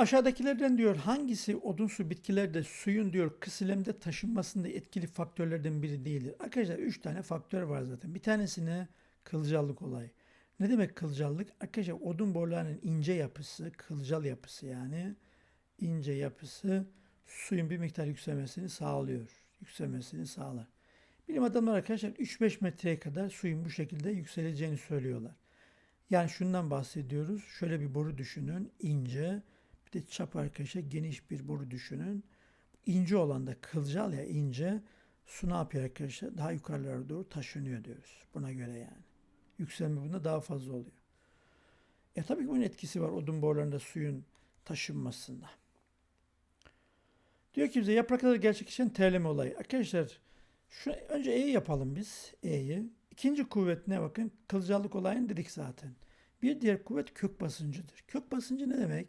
Aşağıdakilerden diyor hangisi odunsu bitkilerde suyun diyor kısilemde taşınmasında etkili faktörlerden biri değildir? Arkadaşlar 3 tane faktör var zaten. Bir tanesine kılcallık olayı. Ne demek kılcallık? Arkadaşlar odun borularının ince yapısı, kılcal yapısı yani ince yapısı suyun bir miktar yükselmesini sağlıyor. Yükselmesini sağlar. Bilim adamları arkadaşlar 3-5 metreye kadar suyun bu şekilde yükseleceğini söylüyorlar. Yani şundan bahsediyoruz. Şöyle bir boru düşünün. ince. Bir de çap arkadaşlar geniş bir boru düşünün. İnce olan da kılcal ya ince. Su ne yapıyor arkadaşlar? Daha yukarılara doğru taşınıyor diyoruz. Buna göre yani. Yükselme bunda daha fazla oluyor. E tabii ki bunun etkisi var odun borularında suyun taşınmasında. Diyor ki bize yapraklarda gerçekleşen terleme olayı. Arkadaşlar şu önce E'yi yapalım biz. E'yi. İkinci kuvvet ne bakın? Kılcallık olayını dedik zaten. Bir diğer kuvvet kök basıncıdır. Kök basıncı ne demek?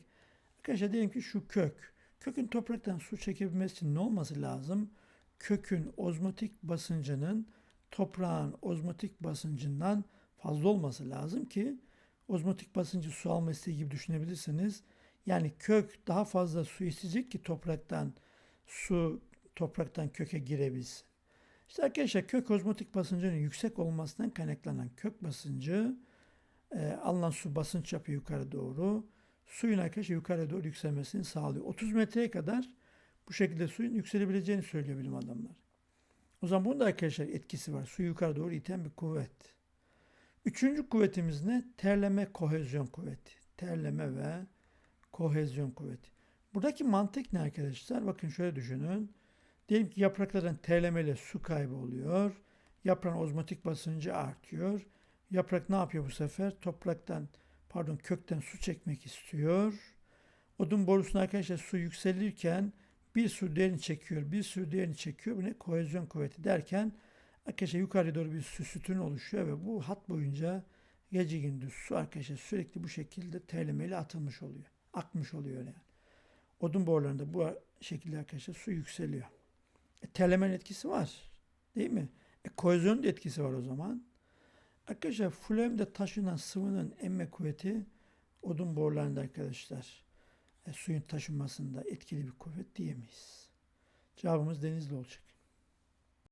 Arkadaşlar diyelim ki şu kök. Kökün topraktan su çekebilmesi için ne olması lazım? Kökün ozmotik basıncının toprağın ozmotik basıncından fazla olması lazım ki ozmotik basıncı su alma isteği gibi düşünebilirsiniz. Yani kök daha fazla su isteyecek ki topraktan su topraktan köke girebilsin. İşte arkadaşlar kök ozmotik basıncının yüksek olmasından kaynaklanan kök basıncı e, alınan su basınç yapıyor yukarı doğru. Suyun arkadaşlar yukarı doğru yükselmesini sağlıyor. 30 metreye kadar bu şekilde suyun yükselebileceğini söylüyor bilim adamları. O zaman bunun da arkadaşlar etkisi var. Suyu yukarı doğru iten bir kuvvet. Üçüncü kuvvetimiz ne? Terleme kohezyon kuvveti. Terleme ve kohezyon kuvveti. Buradaki mantık ne arkadaşlar? Bakın şöyle düşünün. Diyelim ki yapraklardan terlemeyle su kaybı oluyor. Yaprağın ozmotik basıncı artıyor. Yaprak ne yapıyor bu sefer? Topraktan, pardon kökten su çekmek istiyor. Odun borusuna arkadaşlar su yükselirken bir su değerini çekiyor, bir su değerini çekiyor. Bu ne? Kohezyon kuvveti derken arkadaşlar yukarı doğru bir su sütun oluşuyor ve bu hat boyunca gece gündüz su arkadaşlar sürekli bu şekilde terlemeyle atılmış oluyor. Akmış oluyor yani. Odun borularında bu şekilde arkadaşlar su yükseliyor. E, terlemenin etkisi var. Değil mi? E, kohezyonun etkisi var o zaman. Arkadaşlar fluemde taşınan sıvının emme kuvveti odun borularında arkadaşlar e, suyun taşınmasında etkili bir kuvvet diyemeyiz. Cevabımız denizli olacak.